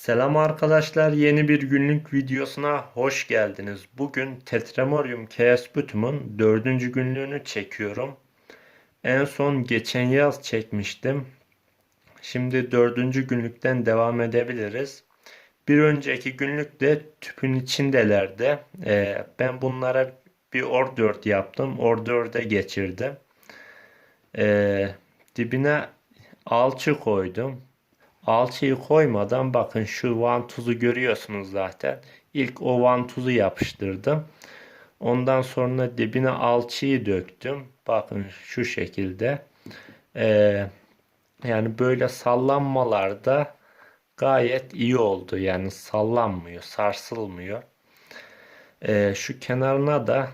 Selam arkadaşlar, yeni bir günlük videosuna hoş geldiniz. Bugün Tetramorium KS Butum'un dördüncü günlüğünü çekiyorum. En son geçen yaz çekmiştim. Şimdi dördüncü günlükten devam edebiliriz. Bir önceki günlükte tüpün içindelerdi. Ee, ben bunlara bir ordört yaptım. Ordörde geçirdim. Ee, dibine alçı koydum. Alçıyı koymadan bakın şu vantuzu görüyorsunuz zaten. İlk o vantuzu yapıştırdım. Ondan sonra dibine alçıyı döktüm. Bakın şu şekilde. Ee, yani böyle sallanmalarda gayet iyi oldu. Yani sallanmıyor, sarsılmıyor. Ee, şu kenarına da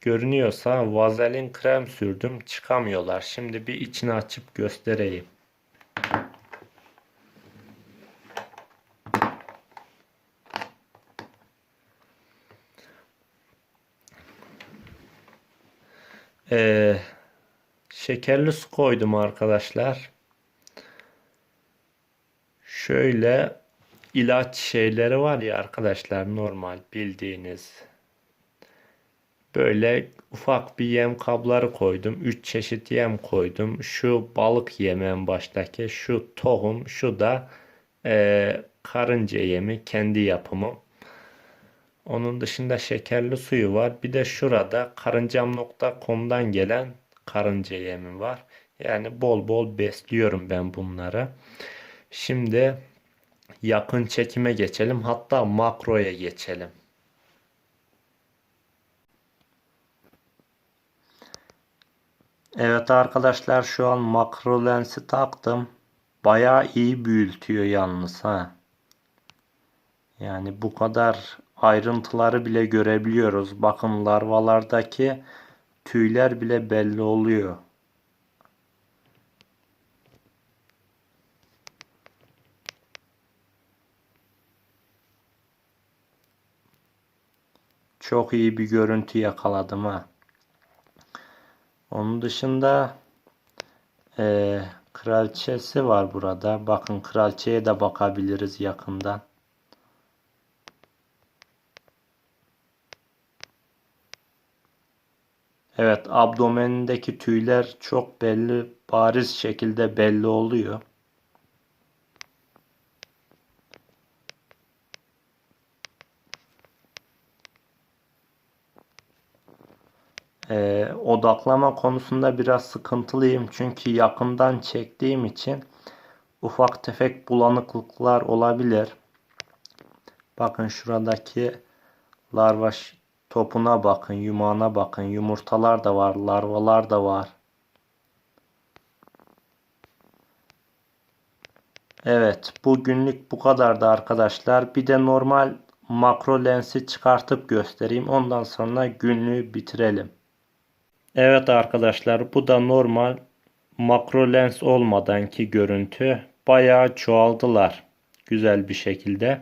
görünüyorsa vazelin krem sürdüm. Çıkamıyorlar. Şimdi bir içini açıp göstereyim. Ee, şekerli su koydum arkadaşlar. Şöyle ilaç şeyleri var ya arkadaşlar normal bildiğiniz. Böyle ufak bir yem kabları koydum. 3 çeşit yem koydum. Şu balık yemi en baştaki. Şu tohum. Şu da e, karınca yemi. Kendi yapımım. Onun dışında şekerli suyu var. Bir de şurada karıncam.com'dan gelen karınca yemi var. Yani bol bol besliyorum ben bunları. Şimdi yakın çekime geçelim. Hatta makroya geçelim. Evet arkadaşlar şu an makro lensi taktım. Bayağı iyi büyütüyor yalnız ha. Yani bu kadar ayrıntıları bile görebiliyoruz. Bakın larvalardaki tüyler bile belli oluyor. Çok iyi bir görüntü yakaladım ha. Onun dışında e, kraliçesi var burada. Bakın kraliçeye de bakabiliriz yakından. Evet, abdomenindeki tüyler çok belli, bariz şekilde belli oluyor. Ee, odaklama konusunda biraz sıkıntılıyım çünkü yakından çektiğim için ufak tefek bulanıklıklar olabilir. Bakın şuradaki larva topuna bakın, yumağına bakın. Yumurtalar da var, larvalar da var. Evet, bugünlük bu kadardı arkadaşlar. Bir de normal makro lensi çıkartıp göstereyim. Ondan sonra günlüğü bitirelim. Evet arkadaşlar, bu da normal makro lens olmadanki görüntü. Bayağı çoğaldılar. Güzel bir şekilde.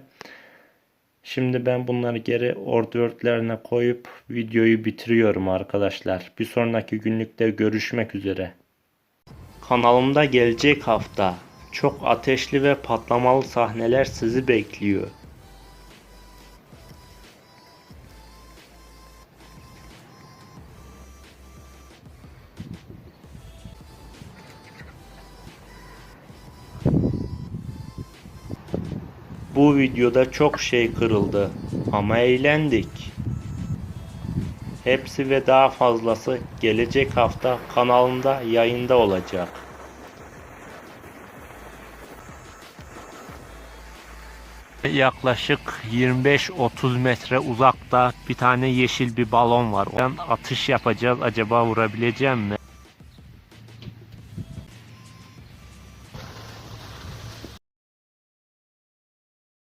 Şimdi ben bunları geri ordörtlerine koyup videoyu bitiriyorum arkadaşlar. Bir sonraki günlükte görüşmek üzere. Kanalımda gelecek hafta çok ateşli ve patlamalı sahneler sizi bekliyor. Bu videoda çok şey kırıldı ama eğlendik. Hepsi ve daha fazlası gelecek hafta kanalımda yayında olacak. Yaklaşık 25-30 metre uzakta bir tane yeşil bir balon var. Oradan atış yapacağız. Acaba vurabileceğim mi?